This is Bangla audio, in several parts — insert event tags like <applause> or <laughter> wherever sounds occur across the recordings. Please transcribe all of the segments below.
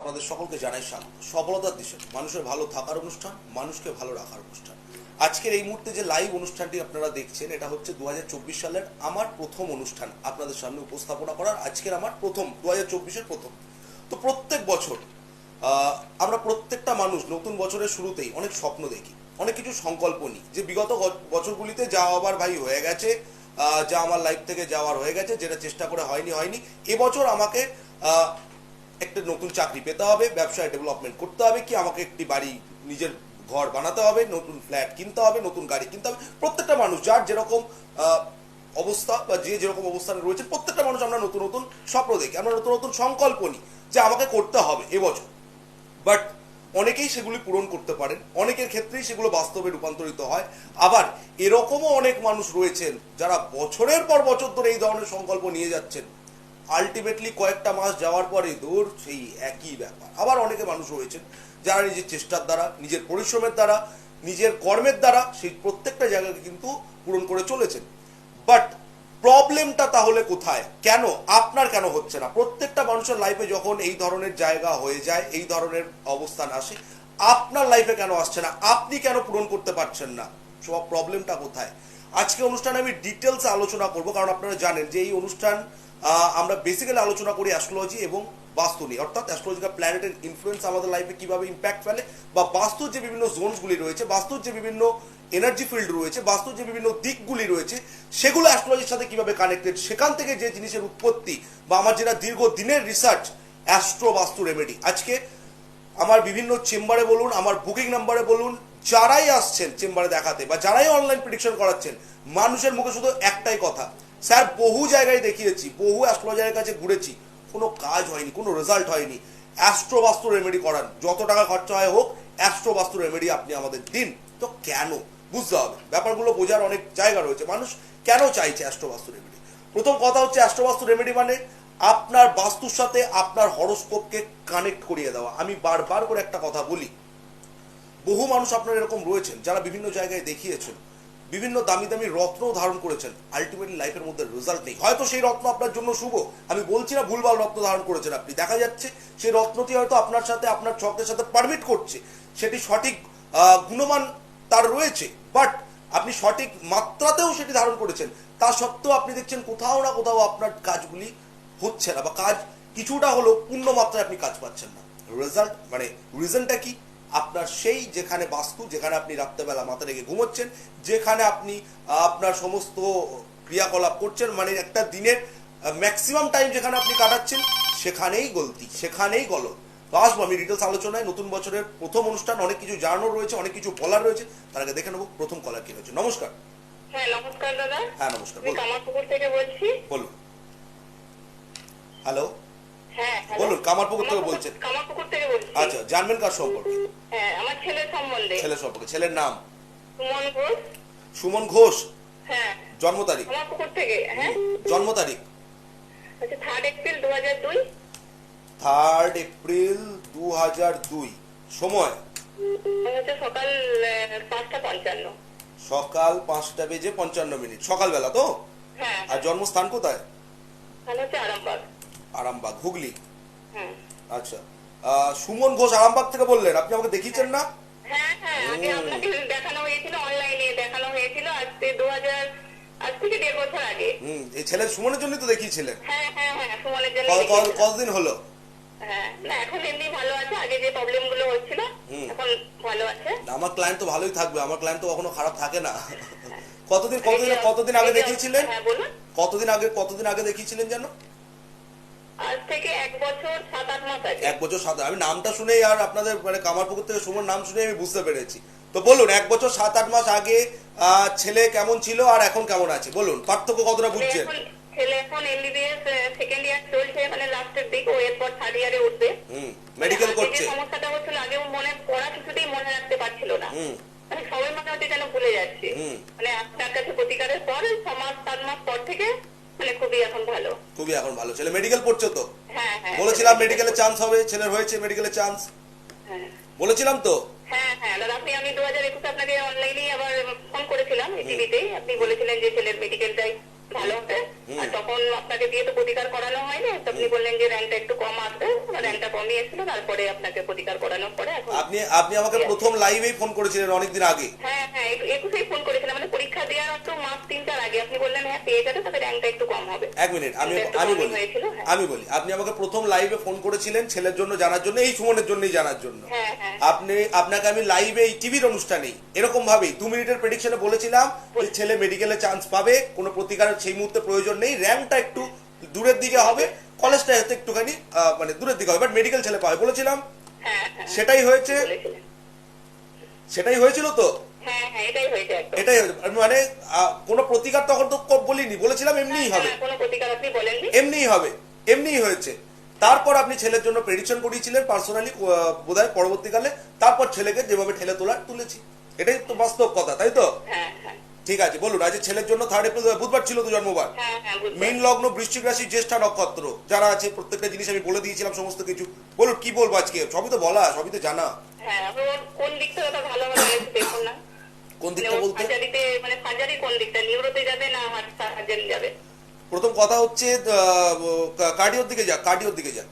আপনাদের সকলকে জানাই স্বাগত। সফলতার দিশে। মানুষের ভালো থাকার অনুষ্ঠান, মানুষকে ভালো রাখার অনুষ্ঠান। আজকের এই মুহূর্তে যে লাইভ অনুষ্ঠানটি আপনারা দেখছেন, এটা হচ্ছে দুহাজার চব্বিশ সালের আমার প্রথম অনুষ্ঠান। আপনাদের সামনে উপস্থাপনা করার আজকের আমার প্রথম দু হাজার প্রথম। তো প্রত্যেক বছর আমরা প্রত্যেকটা মানুষ নতুন বছরের শুরুতেই অনেক স্বপ্ন দেখি, অনেক কিছু সংকল্প নিই যে বিগত বছরগুলিতে যা আবার ভাই হয়ে গেছে যা আমার লাইফ থেকে যাওয়ার হয়ে গেছে, যেটা চেষ্টা করে হয়নি হয়নি। এবছর আমাকে একটা নতুন চাকরি পেতে হবে, ব্যবসায় ডেভেলপমেন্ট করতে হবে কি আমাকে একটি বাড়ি, নিজের ঘর বানাতে হবে, নতুন ফ্ল্যাট কিনতে হবে, নতুন গাড়ি কিনতে হবে। প্রত্যেকটা মানুষ যার যেরকম অবস্থা বা যে যেরকম অবস্থানে রয়েছে, প্রত্যেকটা মানুষ আমরা নতুন নতুন স্বপ্ন দেখি, আমরা নতুন নতুন সংকল্প নিই যে আমাকে করতে হবে এবছর। বাট অনেকেই সেগুলি পূরণ করতে পারেন, অনেকের ক্ষেত্রেই সেগুলো বাস্তবে রূপান্তরিত হয়। আবার এরকমও অনেক মানুষ রয়েছেন যারা বছরের পর বছর ধরে এই ধরনের সংকল্প নিয়ে যাচ্ছেন। আলটিমেটলি কয়েকটা মাস যাওয়ার পরে দূর সেই একই ব্যাপার। আবার অনেকে মানুষ রয়েছেন যারা নিজের চেষ্টার দ্বারা, নিজের পরিশ্রমের দ্বারা, নিজের কর্মের দ্বারা সেই প্রত্যেকটা জায়গাকে কিন্তু পূরণ করে চলেছেন। বাট প্রবলেমটা তাহলে কোথায়? কেন? আপনার কেন হচ্ছে না? প্রত্যেকটা মানুষের লাইফে যখন এই ধরনের জায়গা হয়ে যায়, এই ধরনের অবস্থান আসে, আপনার লাইফে কেন আসছে না? আপনি কেন পূরণ করতে পারছেন না? সব প্রবলেমটা কোথায়? আজকে অনুষ্ঠানে আমি ডিটেলস আলোচনা করব, কারণ আপনারা জানেন যে এই অনুষ্ঠান আমরা বেসিক্যালি আলোচনা করি অ্যাস্ট্রোলজি এবং বাস্তু নিয়ে। অর্থাৎ অ্যাস্ট্রোলজিক্যাল প্ল্যানেটের ইনফ্লুয়েন্স আমাদের লাইফে কীভাবে ইম্প্যাক্ট ফেলে বা বাস্তুর যে বিভিন্ন জোনসগুলি রয়েছে, বাস্তুর যে বিভিন্ন এনার্জি ফিল্ড রয়েছে, বাস্তুর যে বিভিন্ন দিকগুলি রয়েছে, সেগুলো অ্যাস্ট্রোলজির সাথে কীভাবে কানেক্টেড সেখান থেকে যে জিনিসের উৎপত্তি বা আমার যেটা দীর্ঘ দিনের রিসার্চ অ্যাস্ট্রো বাস্তু রেমেডি আজকে আমার বিভিন্ন চেম্বারে বলুন, আমার বুকিং নাম্বারে বলুন, যারাই আসছেন চেম্বারে দেখাতে বা যারাই অনলাইন প্রেডিকশন করাচ্ছেন, মানুষের মুখে শুধু একটাই কথা স্যার, বহু জায়গায় দেখিয়েছি, বহু অ্যাস্ট্রোলজারের কাছে ঘুরেছি। কোনো কাজ হয়নি, কোনো রেজাল্ট হয়নি। অ্যাস্ট্রো বাস্তু রেমেডি করান। যত টাকা খরচা হয় হোক, অ্যাস্ট্রো বাস্তু রেমেডি আপনি আমাদের দিন। তো কেন? বুঝতে হবে। ব্যাপারগুলো বোঝার অনেক জায়গা রয়েছে। মানুষ কেন চাইছে অ্যাস্ট্রো বাস্তু রেমেডি প্রথম কথা হচ্ছে অ্যাস্ট্রো বাস্তু রেমেডি মানে আপনার বাস্তুর সাথে আপনার হরোস্কোপকে কানেক্ট করিয়ে দেওয়া। আমি বারবার করে একটা কথা বলি। বহু মানুষ আপনার এরকম রয়েছেন, যারা বিভিন্ন জায়গায় দেখিয়েছেন। বিভিন্ন দামি দামি রত্ন ধারণ করেছেন। আলটিমেটলি লাইফের মধ্যে রেজাল্ট নেই। হয়তো সেই রত্ন আপনার জন্য শুভ। আমি বলছি না ভুলভাল রত্ন ধারণ করেছেন আপনি। দেখা যাচ্ছে সেই রত্নটি হয়তো আপনার সাথে, আপনার ছকের সাথে পারমিট করছে। সেটি সঠিক গুণমান তার রয়েছে। বাট আপনি সঠিক মাত্রাতেও সেটি ধারণ করেছেন। তা সত্ত্বেও আপনি দেখছেন কোথাও না কোথাও আপনার কাজগুলি হচ্ছে না বা কাজ কিছুটা হলেও পূর্ণ মাত্রায় আপনি কাজ পাচ্ছেন না। রেজাল্ট মানে রিজনটা কি? আপনার সেই যেখানে বাস্তু যেখানে আপনি রাত্রেবেলা মাথা রেখে ঘুমোচ্ছেন যেখানে আপনি আপনার সমস্ত ক্রিয়াকলাপ করছেন মানে একটা দিনের ম্যাক্সিমাম টাইম যেখানে আপনি কাটাচ্ছেন সেখানেই গলতি সেখানেই গলত তো আসব আমি ডিটেলস আলোচনায় নতুন বছরের প্রথম অনুষ্ঠান অনেক কিছু জানানো রয়েছে অনেক কিছু বলার রয়েছে তার আগে দেখে নেব প্রথম কলার কি রয়েছে। নমস্কার। হ্যাঁ নমস্কার দাদা। হ্যাঁ নমস্কার থেকে বলছি। বলুন। হ্যালো। হ্যাঁ? বলুন, কামারপুকুর থেকে বলছেন। কামারপুকুর থেকে বলছি। আচ্ছা জানবেন কার সম্পর্কে? হ্যাঁ আমার ছেলের সম্বন্ধে। সম্পর্কে ছেলের নাম? সুমন ঘোষ। সুমন ঘোষ? হ্যাঁ। জন্ম তারিখ? কামারপুকুর থেকে হ্যাঁ। জন্ম তারিখ? আচ্ছা থার্ড এপ্রিল দু হাজার দুই। থার্ড এপ্রিল দু হাজার দুই। সময়? হচ্ছে সকাল আহ, পাঁচটা পঞ্চান্ন। সকাল পাঁচটা বেজে পঞ্চান্ন মিনিট। সকালবেলা তো? হ্যাঁ। আর জন্মস্থান কোথায়? আরামবাগ। আরামবাগ হুগলি। হ্যাঁ। আচ্ছা। সুমন ঘোষ আরামবাগ থেকে বললেন আপনি আমাকে দেখিয়েছেন না? হ্যাঁ হ্যাঁ আগে আপনাকে দেখানো হয়েছিল অনলাইনে দেখানো হয়েছিল আজকে দু হাজার সুমনের তো দেখিয়েছিলেন। হ্যাঁ হ্যাঁ হ্যাঁ। কতদিন হলো? হ্যাঁ আমার ক্লায়েন্ট তো ভালোই থাকবে আমার ক্লায়েন্ট তো কখনো খারাপ থাকে না। কতদিন কতদিন কতদিন আগে দেখিয়েছিলেন? হ্যাঁ কতদিন আগে কতদিন আগে দেখিয়েছিলেন যেন? আজ থেকে এক বছর সাত আট মাস আগে। এক বছর সাত আমি নামটা শুনেই আর আপনাদের মানে কামারপুকুর থেকে সুমন নাম শুনে আমি বুঝতে পেরেছি। তো বলুন এক বছর সাত আট মাস আগে ছেলে কেমন ছিল আর এখন কেমন আছে? বলুন পার্থক্য কতটা বুঝছেন? ছেলে এখন এমবিবিএস সেকেন্ড ইয়ার চলছে মানে লাস্টের দিক ও এরপর থার্ড ইয়ারে উঠবে। মেডিকেল করছে। সমস্যাটা হচ্ছিল মনে পড়া কিছুতেই মনে রাখতে পারছিল না। মানে সবাই মোটামুটি যেন ভুলে যাচ্ছে। মানে আপনার কাছে প্রতিকারের পর ছ মাস সাত মাস পর থেকে মানে খুবই এখন ভালো। খুবই এখন ভালো। ছেলে মেডিকেল পড়ছে তো? হ্যাঁ হ্যাঁ। বলেছিলাম মেডিকেলে চান্স হবে ছেলের হয়েছে মেডিকেলে চান্স হ্যাঁ। বলেছিলাম তো? হ্যাঁ হ্যাঁ। দাদা আপনি আমি দু হাজার একুশে আপনাকে অনলাইনেই আবার ফোন করেছিলাম টিভিতে আপনি বলেছিলেন যে ছেলের মেডিকেলটাই ভালো আর তখন আপনাকে দিয়ে তো প্রতিকার করানো হয়নি। আপনি বললেন যে র্যাঙ্কটা একটু কম আসবে। র্যাঙ্কটা কমই এসেছিল তারপরে আপনাকে প্রতিকার করানোর পরে আপনি আপনি আমাকে প্রথম লাইভেই ফোন করেছিলেন অনেকদিন আগে। হ্যাঁ হ্যাঁ একুশেই ফোন করেছিলাম। মানে পরীক্ষা দেওয়ার তো মাস তিনটার আগে। আপনি বললেন হ্যাঁ পেয়ে যাবে তবে র্যাঙ্কটা একটু কম হবে। এক মিনিট আমি আমি বলি। হ্যাঁ। আমি বলি আপনি আমাকে প্রথম লাইভে ফোন করেছিলেন ছেলের জন্য জানার জন্য এই সুমনের জন্যই জানার জন্য। হ্যাঁ হ্যাঁ। আপনি আপনাকে আমি লাইভে এই টিভির অনুষ্ঠানেই এরকম ভাবেই দু মিনিটের প্রেডিকশনে বলেছিলাম যে ছেলে মেডিকেলে চান্স পাবে কোনো প্রতিকারের সেই মুহূর্তে প্রয়োজন নেই। র্যাঙ্কটা একটু দূরের দিকে হবে। কলেজটা হয়তো একটুখানি মানে দূরের দিকে হবে। বাট মেডিকেল ছেলে পাবে বলেছিলাম। হ্যাঁ হ্যাঁ। সেটাই হয়েছে। সেটাই হয়েছিল তো? হ্যাঁ এটাই মানে কোনো প্রতিকার তখন তো বলিনি। বলেছিলাম এমনিই হবে। এমনিই হবে। এমনিই হয়েছে। তারপর আপনি ছেলের জন্য প্রেডিকশন করিয়েছিলেন পার্সোনালি বোধহয় পরবর্তীকালে। তারপর ছেলেকে যেভাবে ঠেলে তোলার তুলেছি। এটাই তো বাস্তব কথা তাই তো? হ্যাঁ হ্যাঁ। ঠিক আছে বলুন আজ ছেলের জন্য থার্ড এপ্রিল বুধবার ছিল তো জন্মবার? হ্যাঁ হ্যাঁ মীন লগ্ন বৃশ্চিক রাশি জ্যেষ্ঠা নক্ষত্র যারা আছে প্রত্যেকটা জিনিস আমি বলে দিয়েছিলাম সমস্ত কিছু। বলুন কি বলব আজকে? সবই তো বলা সবই তো জানা। হ্যাঁ কোন দিকটা ভালো হবে দেখুন না। <coughs> কোন মানে দিকটা বলতে? সার্জারিতে মানে সার্জারি কোন দিকটা নিউরোতে যাবে না হার্ট সার্জারি যাবে? প্রথম কথা হচ্ছে কার্ডিওর দিকে যাক কার্ডিওর দিকে যাক।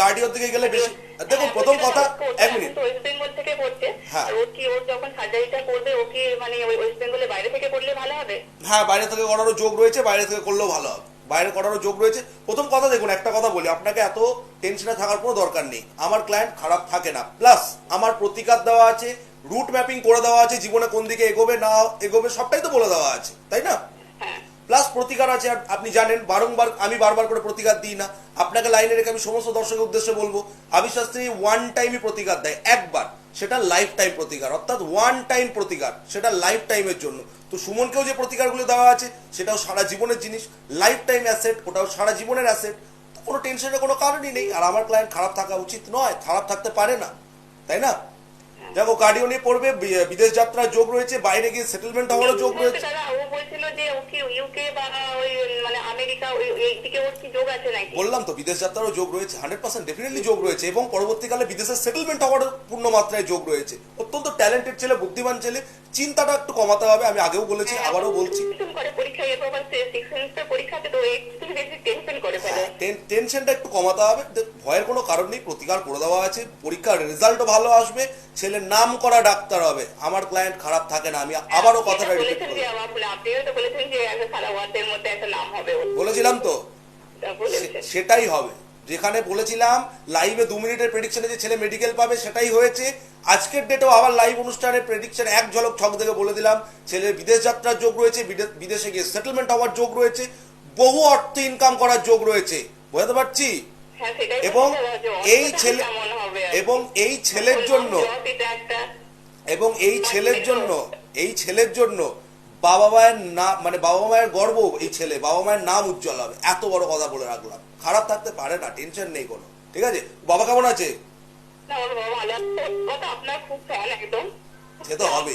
কার্ডিওর দিকে গেলে বেশি দেখুন হ্যাঁ, প্রথম কথা এক মিনিট। ওয়েস্ট বেঙ্গল থেকে পড়ছে। হ্যাঁ। আর কি ওর যখন সার্জারিটা করবে ও কি মানে ওয়েস্ট বেঙ্গলের বাইরে থেকে করলে ভালো হবে? হ্যাঁ বাইরে থেকে করারও যোগ রয়েছে বাইরে থেকে করলেও ভালো হবে। বাইরে করারও যোগ রয়েছে। প্রথম কথা দেখুন একটা কথা বলি আপনাকে এত টেনশনে থাকার কোনো দরকার নেই। আমার ক্লায়েন্ট খারাপ থাকে না। প্লাস আমার প্রতিকার দেওয়া আছে রুট ম্যাপিং করে দেওয়া আছে জীবনে কোন দিকে এগোবে না এগোবে সবটাই তো বলে দেওয়া আছে তাই না? হ্যাঁ। প্লাস প্রতিকার আছে আপনি জানেন, বারংবার আমি বারবার করে প্রতিকার দিই না। আপনাকে লাইনে রেখে আমি সমস্ত দর্শকের উদ্দেশ্যে বলব আবিশাস্ত্রী ওয়ান টাইমই প্রতিকার দেয়, একবার। সেটা লাইফ টাইম প্রতিকার, অর্থাৎ ওয়ান টাইম প্রতিকার, সেটা লাইফ টাইমের জন্য। তো সুমনকেও যে প্রতিকারগুলো দেওয়া আছে, সেটাও সারা জীবনের জিনিস। লাইফ টাইম অ্যাসেট ওটাও সারা জীবনের অ্যাসেট কোনো টেনশনের কোনো কারণই নেই। আর আমার ক্লায়েন্ট খারাপ থাকা উচিত নয়, খারাপ থাকতে পারে না। তাই না? দেখো কার্ডিও নিয়ে পড়বে বিদেশ যাত্রার যোগ রয়েছে বাইরে গিয়ে সেটেলমেন্ট হওয়ারও যোগ রয়েছে। দাদা ও বলছিল যে ও কি ইউকে বা ওই মানে আমেরিকা ওই দিকে ওর কি যোগ আছে নাকি? বললাম তো বিদেশ যাত্রারও যোগ রয়েছে হান্ড্রেড পার্সেন্ট ডেফিনেটলি যোগ রয়েছে এবং পরবর্তীকালে বিদেশের সেটেলমেন্ট হওয়ার পূর্ণ মাত্রায় যোগ রয়েছে। অত্যন্ত ট্যালেন্টেড ছেলে বুদ্ধিমান ছেলে চিন্তাটা একটু কমাতে হবে আমি আগেও বলেছি আবারও বলছি। টেনশন করে পরীক্ষা এরপর আবার সিক্স সেমিস্টার পরীক্ষাতে তো একটু টেনশনটা কমাতে হবে ভয়ের কোনো কারণ নেই প্রতিকার করে দেওয়া আছে পরীক্ষার রেজাল্টও ভালো আসবে ছেলের নাম করা ডাক্তার হবে। আমার ক্লায়েন্ট খারাপ থাকে না আমি আবারও কথাটা রিপিট করি বলেছিলাম তো? সেটাই হবে। যেখানে বলেছিলাম লাইভে দু মিনিটের প্রেডিকশনে যে ছেলে মেডিকেল পাবে সেটাই হয়েছে। আজকের ডেটেও আবার লাইভ অনুষ্ঠানের প্রেডিকশন এক ঝলক ছক থেকে বলে দিলাম ছেলের বিদেশ যাত্রার যোগ রয়েছে বিদেশে গিয়ে সেটেলমেন্ট হওয়ার যোগ রয়েছে বহু অর্থ ইনকাম করার যোগ রয়েছে। বুঝতে পারছি? হ্যাঁ এবং বলছি দাদা, যে এই ছেলে হবে এবং এই ছেলের জন্য এবং এই ছেলের জন্য এই ছেলের জন্য বাবা মায়ের না মানে বাবা মায়ের গর্ব এই ছেলে বাবা মায়ের নাম উজ্জ্বল হবে। এত বড় কথা বলে রাখলাম। খারাপ থাকতে পারে না টেনশন নেই কোনো। ঠিক আছে? বাবা কেমন আছে? সে তো একদম মানে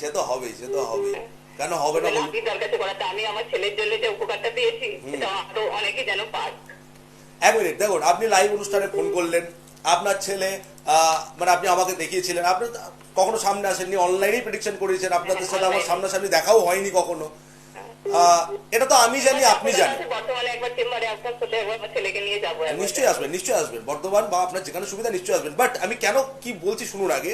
সে তো হবেই সে তো হবেই। কেন হবে না বলুন। আমি আমার ছেলের জন্য যে উপকারটা পেয়েছি সেটা আরও অনেকে যেন পাক। এক মিনিট দেখুন আপনি লাইভ অনুষ্ঠানে ফোন করলেন আপনার ছেলে মানে আপনি আমাকে দেখিয়েছিলেন আপনি কখনো সামনে আসেননি অনলাইনেই প্রেডিকশন করেছেন আপনাদের সাথে আমার সামনাসামনি দেখাও হয়নি কখনো। আহ, এটা তো আমি জানি আপনি জানেন। ছেলেকে নিয়ে যাব নিশ্চয়ই আসবেন নিশ্চয়ই আসবেন। বর্ধমান বা আপনার যেখানে সুবিধা নিশ্চয়ই আসবেন। বাট আমি কেন কি বলছি শুনুন আগে।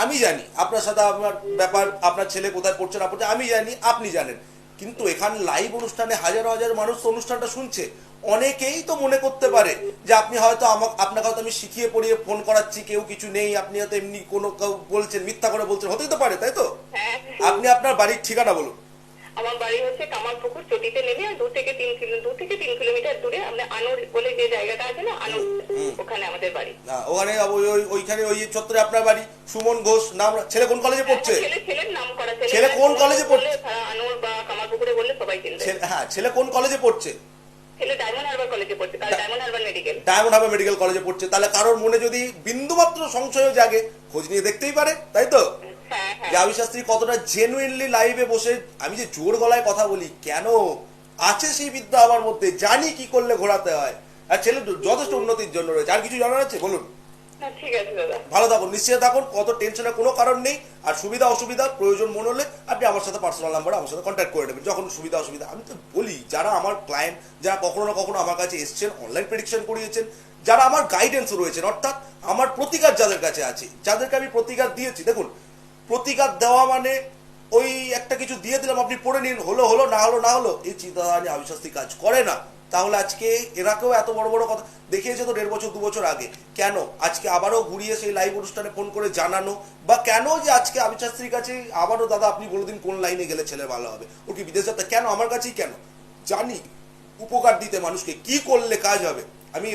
আমি জানি আপনার সাথে আপনার ব্যাপার আপনার ছেলে কোথায় পড়ছে না পড়ছে আমি জানি আপনি জানেন। কিন্তু এখানে লাইভ অনুষ্ঠানে হাজার হাজার মানুষ তো অনুষ্ঠানটা শুনছে। অনেকেই তো মনে করতে পারে যে আপনি হয়তো আমাকে আপনাকে হয়তো আমি শিখিয়ে পড়িয়ে ফোন করাচ্ছি কেউ কিছু নেই আপনি হয়তো এমনি কোনো কেউ বলছেন মিথ্যা করে বলছেন হতেই তো পারে তাই তো? হ্যাঁ। আপনি আপনার বাড়ির ঠিকানা বলুন। আমার বাড়ি হচ্ছে কামারপুকুর চটিতে নেমে দু থেকে তিন কিলো দু থেকে তিন কিলোমিটার দূরে আমরা আনুর বলে যে জায়গাটা আছে না আনুর ওখানে আমাদের বাড়ি। ওখানে ওই ওই- ওইখানে ওই চত্বরে আপনার বাড়ি সুমন ঘোষ নাম ছেলে কোন কলেজে পড়ছে? ছেলে ছেলের নাম করা ছেলে কোন কলেজে পড়ছে? হ্যাঁ, আনুর বা কামারপুকুরে বললে সবাই চিনবে। হ্যাঁ ছেলে কোন কলেজে পড়ছে? ছেলে ডায়মন্ড হারবার কলেজে পড়ছে কাল Diamond Harbour medical Diamond Harbour medical কলেজে পড়ছে। তাহলে কারোর মনে যদি বিন্দুমাত্র সংশয় জাগে খোঁজ নিয়ে দেখতেই পারে তাই তো? হ্যাঁ হ্যাঁ যে আবি শাস্ত্রী কতটা জেনুইনলি লাইভে বসে আমি যে জোর গলায় কথা বলি কেন? আছে সেই বিদ্যা আমার মধ্যে জানি কি করলে ঘোরাতে হয়। আর ছেলে যথেষ্ট উন্নতির জন্য রয়েছে। আর কিছু জানার আছে? বলুন। হ্যাঁ, ভালো থাকুন নিশ্চয়ই থাকুন কত টেনশনের কোনো কারণ নেই। আর সুবিধা অসুবিধা প্রয়োজন মনে হলে আপনি আমার সাথে পার্সোনাল নাম্বারে আমার সাথে কন্ট্যাক্ট করে নেবেন। যখন সুবিধা অসুবিধা আমি তো বলি যারা আমার ক্লায়েন্ট যারা কখনো না কখনো আমার কাছে এসছেন অনলাইন প্রেডিকশন করিয়েছেন যারা আমার গাইডেন্স রয়েছেন অর্থাৎ আমার প্রতিকার যাদের কাছে আছে যাদেরকে আমি প্রতিকার দিয়েছি দেখুন প্রতিকার দেওয়া মানে ওই একটা কিছু দিয়ে দিলাম, আপনি পড়ে নিন, হলো হলো, না হলো না হলো। এই চিন্তাধারা নিয়ে আবিশাস্তি কাজ করে না। তাহলে আজকে এরাকেও এত বড় বড় কথা দেখিয়েছে তো দেড় বছর, দু বছর আগে। কেন? আজকে আবারও ঘুরিয়ে সেই লাইভ অনুষ্ঠানে ফোন করে জানানো। বা কেন যে আজকে আবিশাস্ত্রীর কাছে আবারও দাদা আপনি বলে দিন কোন লাইনে গেলে ছেলে ভালো হবে? ও কি বিদেশ যাতে কেন? আমার কাছেই কেন? জানি। উপকার দিতে মানুষকে। কি করলে কাজ হবে? আমি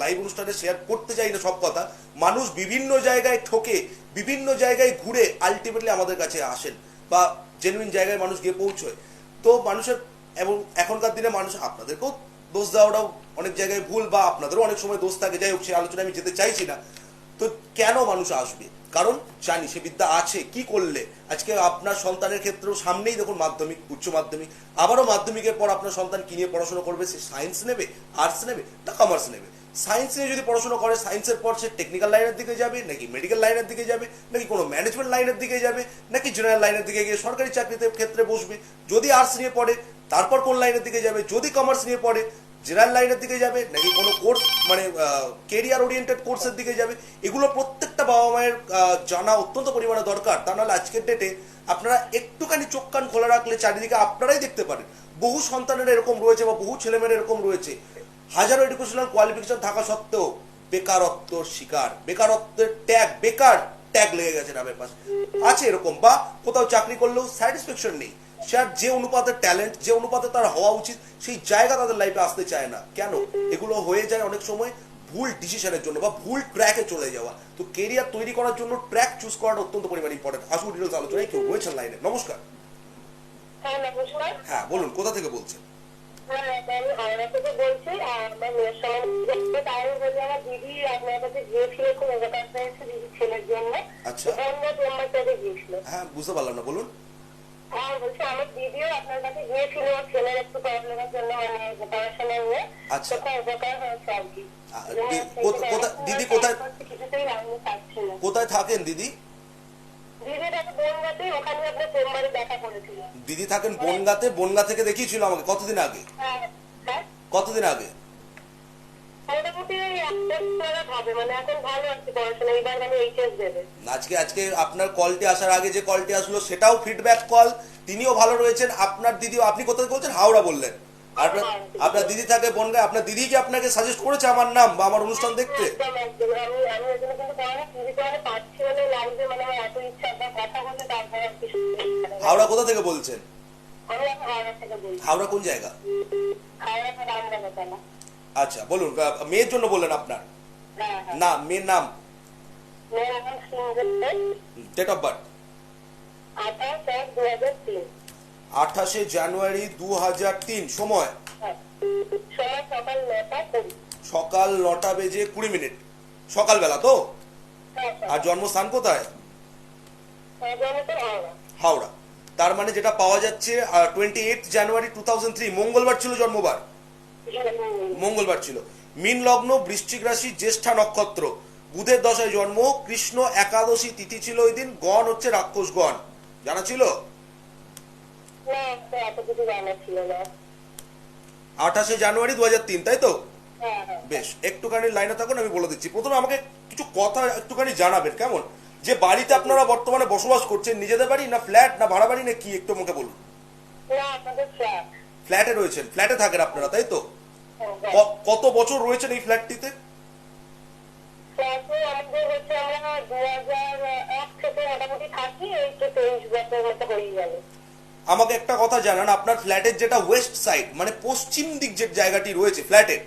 লাইভ অনুষ্ঠানে শেয়ার করতে চাই না সব কথা, মানুষ বিভিন্ন জায়গায় ঠকে, বিভিন্ন জায়গায় ঘুরে আলটিমেটলি আমাদের কাছে আসেন বা জেনুইন জায়গায় মানুষ গিয়ে পৌঁছয়। তো মানুষের এবং এখনকার দিনে মানুষ আপনাদেরকেও দোষ দেওয়াটাও অনেক জায়গায় ভুল বা আপনাদেরও অনেক সময় দোষ থাকে। যাই হোক সেই আলোচনায় আমি যেতে চাইছি না। তো কেন মানুষ আসবে? কারণ জানি সে বিদ্যা আছে, কি করলে? আজকে আপনার সন্তানের ক্ষেত্রেও সামনেই দেখুন মাধ্যমিক, উচ্চ মাধ্যমিক, আবারও মাধ্যমিকের পর আপনার সন্তান কি নিয়ে পড়াশোনা করবে? সে সায়েন্স নেবে আর্টস নেবে, না কমার্স নেবে? সায়েন্স নিয়ে যদি পড়াশোনা করে সায়েন্সের পর সে টেকনিক্যাল লাইনের দিকে যাবে, নাকি মেডিকেল লাইনের দিকে যাবে, নাকি কোনো ম্যানেজমেন্ট লাইনের দিকে যাবে, নাকি জেনারেল লাইনের দিকে গিয়ে সরকারি চাকরিতে ক্ষেত্রে বসবে, যদি আর্টস নিয়ে পড়ে, তারপর কোন লাইনের দিকে যাবে, যদি কমার্স নিয়ে পড়ে জেনারেল লাইনের দিকে যাবে, নাকি কোনো কোর্স মানে কেরিয়ার ওরিয়েন্টেড কোর্সের দিকে যাবে, এগুলো প্রত্যেকটা বাবা মায়ের জানা অত্যন্ত পরিমাণে দরকার। তা নাহলে আজকের ডেটে আপনারা একটুখানি চোখ কান খোলা রাখলে চারিদিকে আপনারাই দেখতে পারেন। বহু সন্তানের এরকম রয়েছে বা বহু ছেলেমেয়ের এরকম রয়েছে। হাজারো এডুকেশনাল কোয়ালিফিকেশন থাকা সত্ত্বেও বেকারত্বর শিকার বেকারত্বের ট্যাগ বেকার ট্যাগ লেগে গেছে নামের পাশে। আছে এরকম বা কোথাও চাকরি করলেও স্যাটিসফ্যাকশন নেই। সে আর যে অনুপাতে ট্যালেন্ট যে অনুপাতে তার হওয়া উচিত সেই জায়গা তাদের লাইফে আসতে চায় না। কেন? এগুলো হয়ে যায় অনেক সময় ভুল ডিসিশনের জন্য বা ভুল ট্র্যাকে চলে যাওয়া। তো কেরিয়ার তৈরি করার জন্য ট্র্যাক চুজ করাটা অত্যন্ত পরিমাণে ইম্পর্টেন্ট আসুন ডিটেলস আলোচনায় কেউ রয়েছেন লাইনে হ্যাঁ নমস্কার। হ্যাঁ বলুন কোথা থেকে বলছেন? হ্যাঁ আমি হাওড়া থেকে বলছি আর আমার মেয়ের সঙ্গে তাই বলি আমার দিদি আপনার কাছে গিয়েছিল খুব উপকার পেয়েছে দিদির ছেলের জন্য। আচ্ছা। তোমার গিয়েছিল। হ্যাঁ বুঝতে পারলাম না বলুন। আর বলছি আমার দিদিও আপনার কাছে গিয়েছিল ছেলের একটু প্রবলেমের জন্য মানে পড়াশোনা নিয়ে। আচ্ছা। উপকার হয়েছে আর কি। দিদি কোথায়- কোথায় থাকেন দিদি? দিদি থাকেন বনগাতে? বনগা থেকে দেখিয়েছিল আমাকে। কতদিন আগে? হ্যাঁ কতদিন আগে? মানে মানে আজকে আজকে আপনার কলটি আসার আগে যে কলটি আসলো সেটাও ফিডব্যাক কল তিনিও ভালো রয়েছেন। আপনার দিদিও আপনি কোথায় বলছেন? হাওড়া বললেন। আপনার আপনার দিদি থাকে বনগায় আপনার দিদি কি আপনাকে সাজেস্ট করেছে আমার নাম বা আমার অনুষ্ঠান দেখতে। পড়ানো পাচ্ছি মানে হাওড়া কোথা থেকে বলছেন? হাওড়া কোন জায়গা? আচ্ছা বলুন মেয়ের জন্য বললেন আপনার? হ্যাঁ হ্যাঁ না মেয়ের নাম? ডেট। অফ বার্থ আঠাশ এক দু হাজার তিন। আঠাশে জানুয়ারি দু হাজার তিন সময়? হ্যাঁ। সকাল নটা বেজে কুড়ি মিনিট। সকালবেলা তো? হ্যাঁ আর জন্মস্থান কোথায়? হ্যাঁ হাওড়া। হাওড়া। তার মানে যেটা পাওয়া যাচ্ছে twenty eight January two thousand three মঙ্গলবার ছিল জন্মবার? মঙ্গলবার ছিল। মিন লগ্ন বৃশ্চিক রাশি জ্যেষ্ঠা নক্ষত্র। বুধের দশায় জন্ম কৃষ্ণ একাদশী তিথি ছিল ওই দিন গণ হচ্ছে রাক্ষস গণ। জানা ছিল না তো এত কিছু জানা ছিল না আঠাশে জানুয়ারি দু তিন তাই তো? হ্যাঁ হ্যাঁ। বেশ একটুখানি লাইনে থাকুন আমি বলে দিচ্ছি। প্রথমে আমাকে কিছু কথা একটুখানি জানাবেন কেমন? যে বাড়িতে আপনারা বর্তমানে বসবাস করছেন নিজেদের বাড়ি না ফ্ল্যাট না ভাড়া বাড়ি না কি একটু আমাকে বলুন? ফ্ল্যাট রয়েছেন ফ্ল্যাটে থাকেন আপনারা তাই তো? হ্যাঁ কত বছর রয়েছেন এই ফ্ল্যাটটিতে? আমাকে একটা কথা জানান আপনার ফ্ল্যাটের যেটা ওয়েস্ট সাইড মানে পশ্চিম দিক যে জায়গাটি রয়েছে ফ্ল্যাটের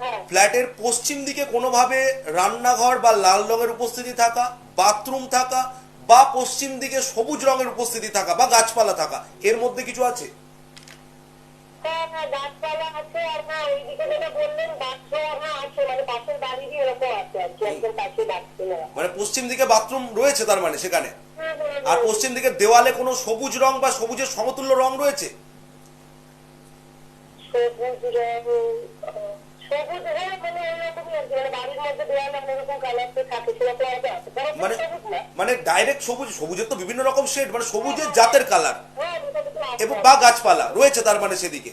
হ্যাঁ। ফ্ল্যাটের পশ্চিম দিকে কোনোভাবে রান্নাঘর বা লাল রঙের উপস্থিতি থাকা বাথরুম থাকা বা পশ্চিম দিকে সবুজ রঙের উপস্থিতি থাকা বা গাছপালা থাকা এর মধ্যে কিছু আছে? হ্যাঁ হ্যাঁ গাছপালা আছে আর হ্যাঁ ওইদিকে যেটা বললেন বাথরুম হ্যাঁ আছে মানে পাশের বাড়িরই এরকম আছে আর কি একদম পাশে বাথরুম মানে পশ্চিম দিকে বাথরুম রয়েছে তার মানে সেখানে? আর পশ্চিম দিকে দেওয়ালে কোনো সবুজ রং বা সবুজের সমতুল্য রং রয়েছে? সবুজ রং মানে মানে ডাইরেক্ট মানে মানে সবুজ সবুজের তো বিভিন্ন রকম শেড মানে সবুজের জাতের কালার এবং বা গাছপালা রয়েছে তার মানে সেদিকে।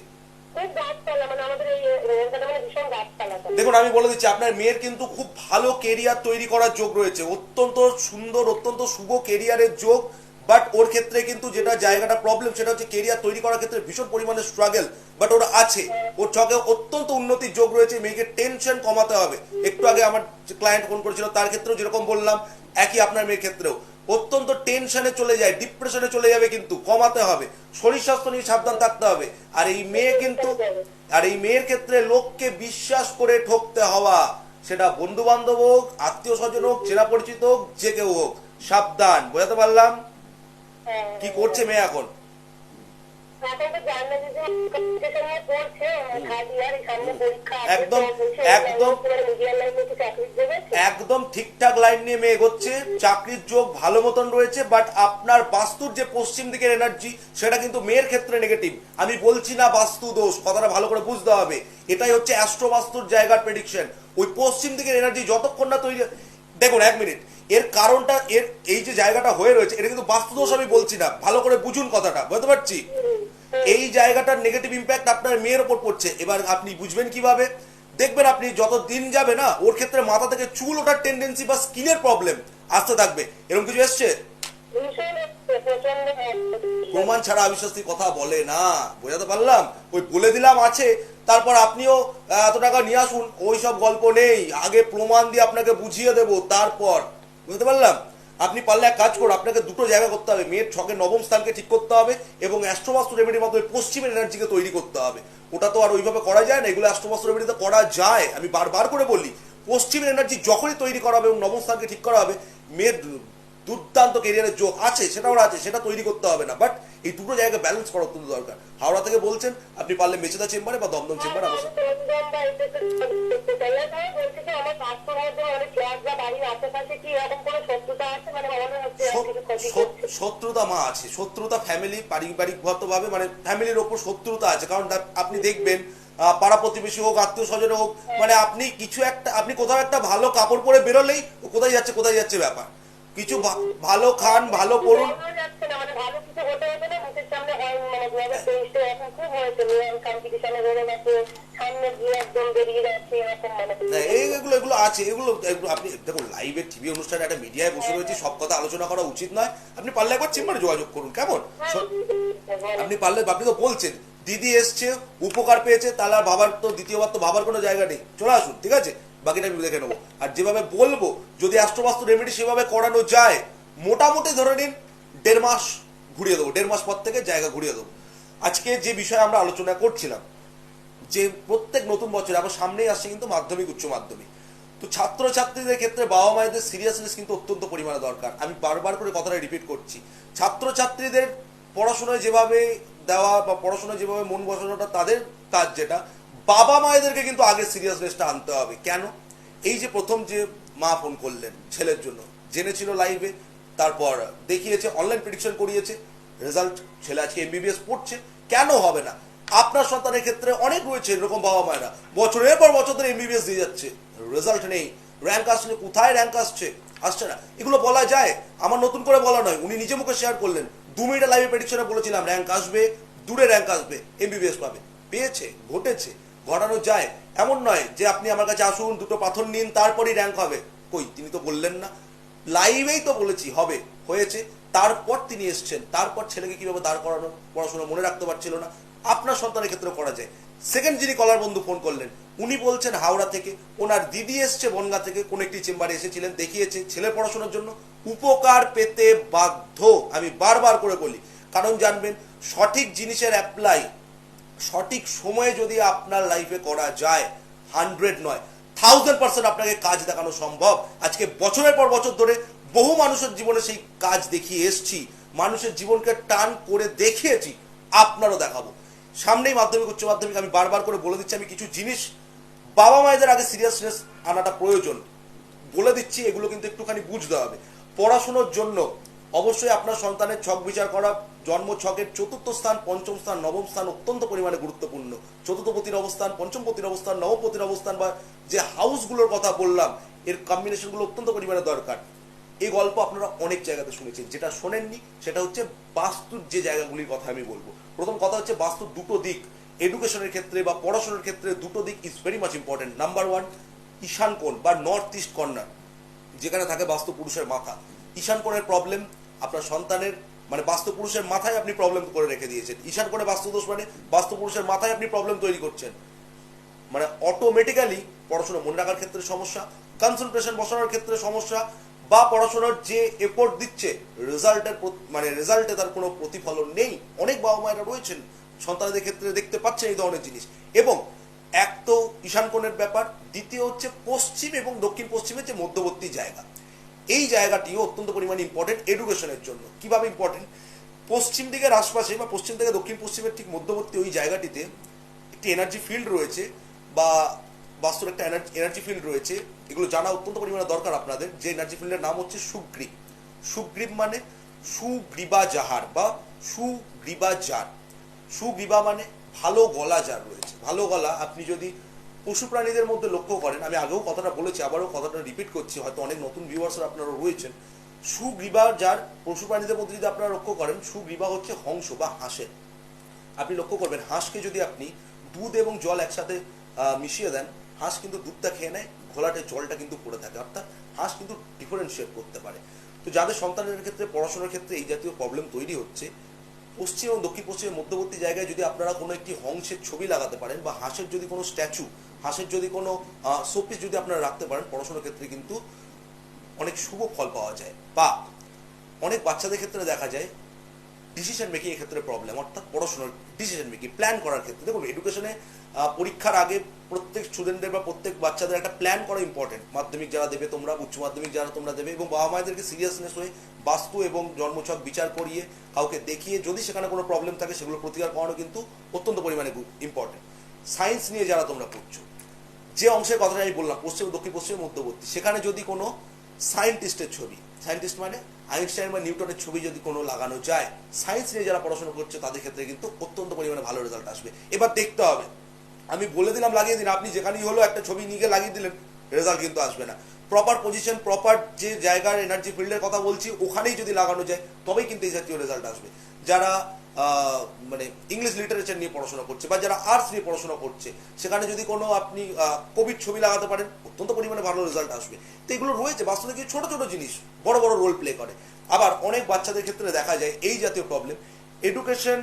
দেখুন আমি বলে দিচ্ছি আপনার মেয়ের কিন্তু খুব ভালো কেরিয়ার তৈরি করার যোগ রয়েছে। অত্যন্ত সুন্দর অত্যন্ত শুভ কেরিয়ারের যোগ। বাট ওর ক্ষেত্রে কিন্তু যেটা জায়গাটা প্রবলেম সেটা হচ্ছে কেরিয়ার তৈরি করার ক্ষেত্রে ভীষণ পরিমাণে স্ট্রাগল বাট ওর আছে। ওর চকে অত্যন্ত উন্নতির যোগ রয়েছে, মেয়েকে টেনশন কমাতে হবে। একটু আগে আমার ক্লায়েন্ট ফোন করেছিল, তার ক্ষেত্রেও যেরকম বললাম, একই আপনার মেয়ের ক্ষেত্রেও। অত্যন্ত টেনশনে চলে যায় ডিপ্রেশনে চলে যাবে কিন্তু, কমাতে হবে। শরীর স্বাস্থ্য নিয়ে সাবধান থাকতে হবে। আর এই মেয়ে কিন্তু, আর এই মেয়ের ক্ষেত্রে লোককে বিশ্বাস করে ঠকতে হওয়া। সেটা বন্ধু বান্ধব হোক, আত্মীয় স্বজন হোক, চেনা পরিচিত হোক, যে কেউ হোক, সাবধান, বোঝাতে পারলাম। কি করছে মেয়ে এখন? একদম, একদম। একদম ঠিকঠাক লাইন নিয়ে মেয়ে এগোচ্ছে চাকরির যোগ ভালো মতন রয়েছে বাট আপনার বাস্তুর যে পশ্চিম দিকের এনার্জি সেটা কিন্তু মেয়ের ক্ষেত্রে নেগেটিভ আমি বলছি না বাস্তু দোষ কথাটা ভালো করে বুঝতে হবে। এটাই হচ্ছে অ্যাস্ট্রো বাস্তুর জায়গার প্রেডিকশন ওই পশ্চিম দিকের এনার্জি যতক্ষণ না তৈরি দেখুন এক মিনিট এর কারণটা, এর এই যে জায়গাটা হয়ে রয়েছে, এটা কিন্তু বাস্তু দোষ আমি বলছি না। ভালো করে বুঝুন কথাটা, বুঝতে পারছি? এই জায়গাটার নেগেটিভ ইম্প্যাক্ট আপনার মেয়ের ওপর পড়ছে। এবার আপনি বুঝবেন কীভাবে? দেখবেন আপনি যত দিন যাবে না, ওর ক্ষেত্রে মাথা থেকে চুল ওঠার টেন্ডেন্সি বা স্কিনের প্রবলেম আসতে থাকবে। এরকম কিছু এসছে? প্রমাণ ছাড়া অবিশ্বাসী কথা বলে না। বোঝাতে পারলাম? ওই বলে দিলাম আছে, তারপর আপনিও এত টাকা নিয়ে আসুন, ওই সব গল্প নেই। আগে প্রমাণ দিয়ে আপনাকে বুঝিয়ে দেব, তারপর। বুঝতে পারলাম? আপনি পারলে এক কাজ করুন, আপনাকে দুটো জায়গা করতে হবে। মেয়ের ছকে নবম স্থানকে ঠিক করতে হবে এবং অ্যাস্ট্রোবাস্তু রেমেডির মাধ্যমে পশ্চিমের এনার্জিকে তৈরি করতে হবে। ওটা তো আর ওইভাবে করা যায় না, এগুলো অ্যাস্ট্রোবাস্তু রেমেডিতে করা যায়। আমি বারবার করে বলি, পশ্চিমের এনার্জি যখনই তৈরি করা হবে এবং নবম স্থানকে ঠিক করা হবে, মেয়ের দুর্দান্ত কেরিয়ারের যোগ আছে, সেটাও আছে, সেটা তৈরি করতে হবে না। বাট এই দুটো জায়গায় ব্যালেন্স করা অত্যন্ত দরকার। হাওড়া থেকে বলছেন, আপনি পারলে মেচেদা চেম্বারে বা দমদম চেম্বারে আমার শত্রুতা মা আছে। শত্রুতা ফ্যামিলি পারিবারিক ভাবে মানে ফ্যামিলির ওপর শত্রুতা আছে। কারণ আপনি দেখবেন পাড়া প্রতিবেশী হোক, আত্মীয় স্বজন হোক মানে আপনি কিছু একটা, আপনি কোথাও একটা ভালো কাপড় পরে বেরোলেই কোথায় যাচ্ছে কোথায় যাচ্ছে ব্যাপার। কিছু ভালো খান ভালো করুন সামনে গিয়ে একদম বেরিয়ে যাচ্ছে এরকম না, এই- এগুলো এগুলো আছে এগুলো এগুলো আপনি দেখুন লাইভে টিভি অনুষ্ঠানে একটা মিডিয়ায় বসে রয়েছে সব কথা আলোচনা করা উচিত নয়। আপনি পারলে একবার চেম্বারে যোগাযোগ করুন কেমন? আপনি পারলে আপনি তো বলছেন দিদি এসছে উপকার পেয়েছে তাহলে আর বাবার তো দ্বিতীয়বার তো ভাবার কোনো জায়গা নেই। চলে আসুন ঠিক আছে? বাকিটা আমি দেখে নেব। আর যেভাবে বলব, যদি অ্যাস্ট্রোবাস্তু রেমেডি সেভাবে করানো যায়, মোটামুটি ধরে নিন দেড় মাস ঘুরিয়ে দেবো, দেড় মাস পর থেকে জায়গা ঘুরিয়ে দেবো। আজকে যে বিষয়ে আমরা আলোচনা করছিলাম, যে প্রত্যেক নতুন বছর আবার সামনেই আসছে কিন্তু মাধ্যমিক, উচ্চ মাধ্যমিক। তো ছাত্রছাত্রীদের ক্ষেত্রে বাবা মায়েদের সিরিয়াসনেস কিন্তু অত্যন্ত পরিমাণে দরকার। আমি বারবার করে কথাটা রিপিট করছি। ছাত্রছাত্রীদের পড়াশোনায় যেভাবে দেওয়া বা পড়াশোনায় যেভাবে মন বসানোটা তাদের কাজ যেটা বাবা মায়েদেরকে কিন্তু আগে সিরিয়াসনেসটা আনতে হবে। কেন? এই যে প্রথম যে মা ফোন করলেন ছেলের জন্য, জেনেছিল লাইভে তারপর দেখিয়েছে অনলাইন প্রেডিকশন করিয়েছে রেজাল্ট ছেলে আজকে এমবিবিএস পড়ছে, কেন হবে না? আপনার সন্তানের ক্ষেত্রে অনেক রয়েছে এরকম বাবা মায়েরা। বছরের পর বছর ধরে এমবিবিএস দিয়ে যাচ্ছে রেজাল্ট নেই। র্যাঙ্ক আসলে কোথায় র্যাঙ্ক আসছে? আসছে না। এগুলো বলা যায়। আমার নতুন করে বলা নয়, উনি নিজে মুখে শেয়ার করলেন। দু মিনিটের লাইভে প্রেডিকশনে বলেছিলাম র্যাঙ্ক আসবে, দূরে র্যাঙ্ক আসবে এমবিবিএস পাবে। পেয়েছে, ঘটেছে। ঘটানো যায়, এমন নয় যে আপনি আমার কাছে আসুন, দুটো পাথর নিন, তারপরই র্যাঙ্ক হবে। কই, তিনি তো বললেন না। লাইভেই তো বলেছি, হবে, হয়েছে। তারপর তিনি এসছেন, তারপর ছেলেকে কীভাবে দাঁড় করানো, পড়াশোনা মনে রাখতে পারছিল না। আপনার সন্তানের ক্ষেত্রে করা যায়। সেকেন্ড যিনি কলার বন্ধু ফোন করলেন, উনি বলছেন হাওড়া থেকে, ওনার দিদি এসছে বনগা থেকে, কোন একটি চেম্বারে এসেছিলেন, দেখিয়েছে ছেলের পড়াশোনার জন্য। উপকার পেতে বাধ্য, আমি বারবার করে বলি। কারণ জানবেন, সঠিক জিনিসের অ্যাপ্লাই সঠিক সময়ে যদি আপনার লাইফে করা যায় হান্ড্রেড নয় থাউজেন্ড পার্সেন্ট আপনাকে কাজ দেখানো সম্ভব। আজকে বছরের পর বছর ধরে বহু মানুষের জীবনে সেই কাজ দেখিয়ে এসছি। মানুষের জীবনকে টান করে দেখিয়েছি। আপনারও দেখাবো। সামনেই মাধ্যমিক, উচ্চ মাধ্যমিক, আমি বারবার করে বলে দিচ্ছি, আমি কিছু জিনিস বাবা মায়েদের আগে সিরিয়াসনেস আনাটা প্রয়োজন। বলে দিচ্ছি, এগুলো কিন্তু একটুখানি বুঝতে হবে। পড়াশুনোর জন্য অবশ্যই আপনার সন্তানের ছক বিচার করা জন্ম ছকের চতুর্থ স্থান, পঞ্চম স্থান, নবম স্থান অত্যন্ত পরিমাণে গুরুত্বপূর্ণ। চতুর্থপতির অবস্থান, পঞ্চমপতির অবস্থান নবপতির অবস্থান বা যে হাউসগুলোর কথা বললাম, এর কম্বিনেশনগুলো অত্যন্ত পরিমাণে দরকার। এই গল্প আপনারা অনেক জায়গাতে শুনেছেন। যেটা শোনেননি, সেটা হচ্ছে বাস্তুর যে জায়গাগুলির কথা আমি বলব। প্রথম কথা হচ্ছে বাস্তুর দুটো দিক। এডুকেশনের ক্ষেত্রে বা পড়াশোনার ক্ষেত্রে দুটো দিক is very much important number one ঈশান কোণ বা নর্থ ইস্ট কর্নার যেখানে থাকে বাস্তু পুরুষের মাথা। ঈশান কোণের প্রবলেম আপনার সন্তানের মানে বাস্তু পুরুষের মাথায় আপনি প্রবলেম করে রেখে দিয়েছেন। ঈশান কোণে বাস্তুদোষ মানে বাস্তু পুরুষের মাথায় আপনি প্রবলেম তৈরি করছেন। মানে অটোমেটিক্যালি পড়াশোনা মনে রাখার ক্ষেত্রে সমস্যা কনসেন্ট্রেশন বসানোর ক্ষেত্রে সমস্যা, বা পড়াশোনার যে এফোর্ট দিচ্ছে রেজাল্টের মানে রেজাল্টে তার কোনো প্রতিফলন নেই। অনেক বাবা মায়েরা রয়েছেন, সন্তানদের ক্ষেত্রে দেখতে পাচ্ছেন এই ধরনের জিনিস। এবং এক তো ঈশান কোণের ব্যাপার, দ্বিতীয় হচ্ছে পশ্চিম এবং দক্ষিণ পশ্চিমের যে মধ্যবর্তী জায়গা। এই জায়গাটিও অত্যন্ত পরিমাণে ইম্পর্টেন্ট এডুকেশনের জন্য। কীভাবে ইম্পর্টেন্ট পশ্চিম দিকের আশপাশে বা পশ্চিম থেকে দক্ষিণ পশ্চিমের ঠিক মধ্যবর্তী ওই জায়গাটিতে একটি এনার্জি ফিল্ড রয়েছে বা বাস্তুর একটা এনার্জি এনার্জি ফিল্ড রয়েছে। এগুলো জানা অত্যন্ত পরিমাণে দরকার আপনাদের। যে এনার্জি ফিল্ডের নাম হচ্ছে সুগ্রীব। সুগ্রীব মানে সুগ্রীবা জাহার বা সুগ্রীবা জার সুগ্রীবা মানে ভালো গলা যার রয়েছে। ভালো গলা আপনি যদি পশু প্রাণীদের মধ্যে লক্ষ্য করেন, আমি আগেও কথাটা বলেছি, আবারও কথাটা রিপিট করছি, হয়তো অনেক নতুন ভিউয়ার্সরা আপনারা রয়েছেন। সুগ্রীবা যার পশু প্রাণীদের মধ্যে যদি আপনারা লক্ষ্য করেন, সুগ্রীবা হচ্ছে হংস বা হাঁসের। আপনি লক্ষ্য করবেন, হাঁসকে যদি আপনি দুধ এবং জল একসাথে মিশিয়ে দেন, হাঁস কিন্তু দুধটা খেয়ে নেয়, ঘোলাটে জলটা কিন্তু পড়ে থাকে। অর্থাৎ হাঁস কিন্তু ডিফারেন্সিয়েট করতে পারে। তো যাদের সন্তানের ক্ষেত্রে, পড়াশোনার ক্ষেত্রে এই জাতীয় প্রবলেম তৈরি হচ্ছে, পশ্চিম এবং দক্ষিণ পশ্চিমের মধ্যবর্তী জায়গায় যদি আপনারা কোনো একটি হংসের ছবি লাগাতে পারেন বা হাঁসের যদি কোনো স্ট্যাচু হাঁসের যদি কোনো শোপিস যদি আপনারা রাখতে পারেন, পড়াশোনার ক্ষেত্রে কিন্তু অনেক শুভ ফল পাওয়া যায়। বা অনেক বাচ্চাদের ক্ষেত্রে দেখা যায় ডিসিশন মেকিং এর ক্ষেত্রে প্রবলেম অর্থাৎ পড়াশোনার ডিসিশন মেকিং প্ল্যান করার ক্ষেত্রে। দেখুন এডুকেশনে পরীক্ষার আগে প্রত্যেক স্টুডেন্টদের বা প্রত্যেক বাচ্চাদের একটা প্ল্যান করা ইম্পর্টেন্ট মাধ্যমিক যারা দেবে তোমরা, উচ্চ মাধ্যমিক যারা তোমরা দেবে, এবং বাবা মায়েদেরকে সিরিয়াসনেস হয়ে বাস্তু এবং জন্মছক বিচার করিয়ে কাউকে দেখিয়ে যদি সেখানে কোনো প্রবলেম থাকে, সেগুলো প্রতিকার করানো কিন্তু অত্যন্ত পরিমাণে ইম্পর্টেন্ট সায়েন্স নিয়ে যারা তোমরা পড়ছো যে অংশের কথাটা আমি বললাম, পশ্চিম, দক্ষিণ পশ্চিমের মধ্যবর্তী। সেখানে যদি কোনো সায়েন্টিস্টের ছবি, সায়েন্টিস্ট মানে আইনস্টাইন বা নিউটনের ছবি যদি কোনো লাগানো যায়, সায়েন্স নিয়ে যারা পড়াশোনা করছে, তাদের ক্ষেত্রে কিন্তু অত্যন্ত পরিমাণে ভালো রেজাল্ট আসবে। এবার দেখতে হবে, আমি বলে দিলাম, লাগিয়ে দিন আপনি যেখানেই হলো একটা ছবি নিয়ে লাগিয়ে দিলেন রেজাল্ট কিন্তু আসবে না। প্রপার পজিশন প্রপার যে জায়গার এনার্জি ফিল্ডের কথা বলছি, ওখানেই যদি লাগানো যায়, তবেই কিন্তু এই জাতীয় রেজাল্ট আসবে। যারা মানে ইংলিশ লিটারেচার নিয়ে পড়াশোনা করছে বা যারা আর্টস নিয়ে পড়াশোনা করছে, সেখানে যদি কোনো আপনি কবির ছবি লাগাতে পারেন, অত্যন্ত পরিমাণে ভালো রেজাল্ট আসবে। তো এগুলো রয়েছে, বাস্তবে কিছু ছোটো ছোট জিনিস, বড় বড় রোল প্লে করে। আবার অনেক বাচ্চাদের ক্ষেত্রে দেখা যায়, এই জাতীয় প্রবলেম এডুকেশন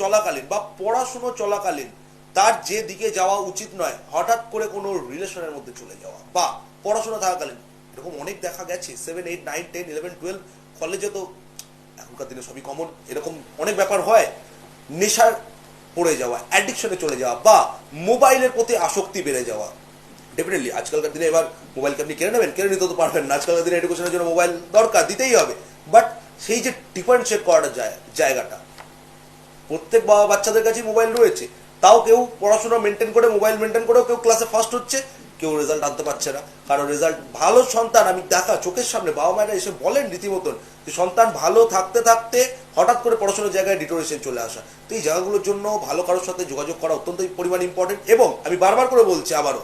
চলাকালীন বা পড়াশুনো চলাকালীন, তার যে দিকে যাওয়া উচিত নয়, হঠাৎ করে কোনো রিলেশনের মধ্যে চলে যাওয়া বা পড়াশোনা থাকাকালীন, এরকম অনেক দেখা গেছে seven eight nine ten eleven twelve কলেজে তো এখনকার দিনে সবই কমন এরকম অনেক ব্যাপার হয়, নেশার পড়ে যাওয়া অ্যাডিকশনে চলে যাওয়া, বা মোবাইলের প্রতি আসক্তি বেড়ে যাওয়া। ডেফিনেটলি আজকালকার দিনে এবার মোবাইলকে আপনি কেড়ে নেবেন, কেড়ে নিতে তো পারবেন না। আজকালকার দিনে এডুকেশনের জন্য মোবাইল দরকার, দিতেই হবে। বাট সেই যে ডিফারেন্সিয়েট করাটা যায় জায়গাটা, প্রত্যেক বাবা বাচ্চাদের কাছেই মোবাইল রয়েছে। তাও কেউ পড়াশোনা মেনটেন করে মোবাইল মেনটেন করেও কেউ ক্লাসে ফার্স্ট হচ্ছে, কেউ রেজাল্ট আনতে পারছে না। কারণ রেজাল্ট ভালো সন্তান, আমি দেখা, চোখের সামনে বাবা মায়েরা এসে বলেন রীতিমতন যে সন্তান ভালো থাকতে থাকতে হঠাৎ করে পড়াশোনার জায়গায় ডিটোরেশন চলে আসা। তো এই জায়গাগুলোর জন্য ভালো কারোর সাথে যোগাযোগ করা অত্যন্ত পরিমাণ ইম্পর্টেন্ট এবং আমি বারবার করে বলছি আবারও,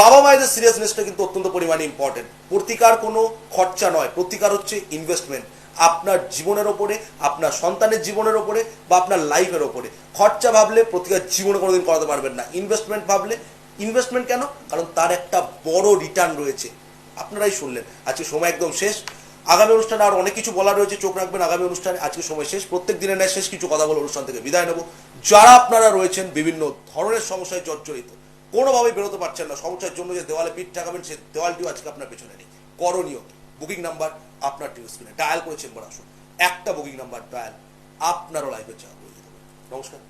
বাবা মায়েদের সিরিয়াসনেসটা কিন্তু অত্যন্ত পরিমাণে ইম্পর্টেন্ট প্রতিকার কোনো খরচা নয়, প্রতিকার হচ্ছে ইনভেস্টমেন্ট আপনার জীবনের ওপরে, আপনার সন্তানের জীবনের ওপরে বা আপনার লাইফের ওপরে। খরচা ভাবলে প্রতিকার জীবনে কোনোদিন করাতে পারবেন না। ইনভেস্টমেন্ট ভাবলে ইনভেস্টমেন্ট কেন? কারণ তার একটা বড় রিটার্ন রয়েছে। আপনারাই শুনলেন। আজকে সময় একদম শেষ। আগামী অনুষ্ঠানে আর অনেক কিছু বলার রয়েছে, চোখ রাখবেন আগামী অনুষ্ঠানে। আজকে সময় শেষ। প্রত্যেক দিনের ন্যায় শেষ কিছু কথা বলে অনুষ্ঠান থেকে বিদায় নেব। যারা আপনারা রয়েছেন বিভিন্ন ধরনের সমস্যায় জর্জরিত, কোনোভাবেই বেরোতে পারছেন না। সমস্যার জন্য যে দেওয়ালে পিঠ ঠাকাবেন সে দেওয়ালটিও আজকে আপনার পেছনে নেই। করণীয় বুকিং নাম্বার আপনার টিভি স্ক্রিনে। ডায়াল করে চেম্বার আসুন। একটা বুকিং নাম্বার ডায়াল আপনারও লাইফে যেতে নমস্কার।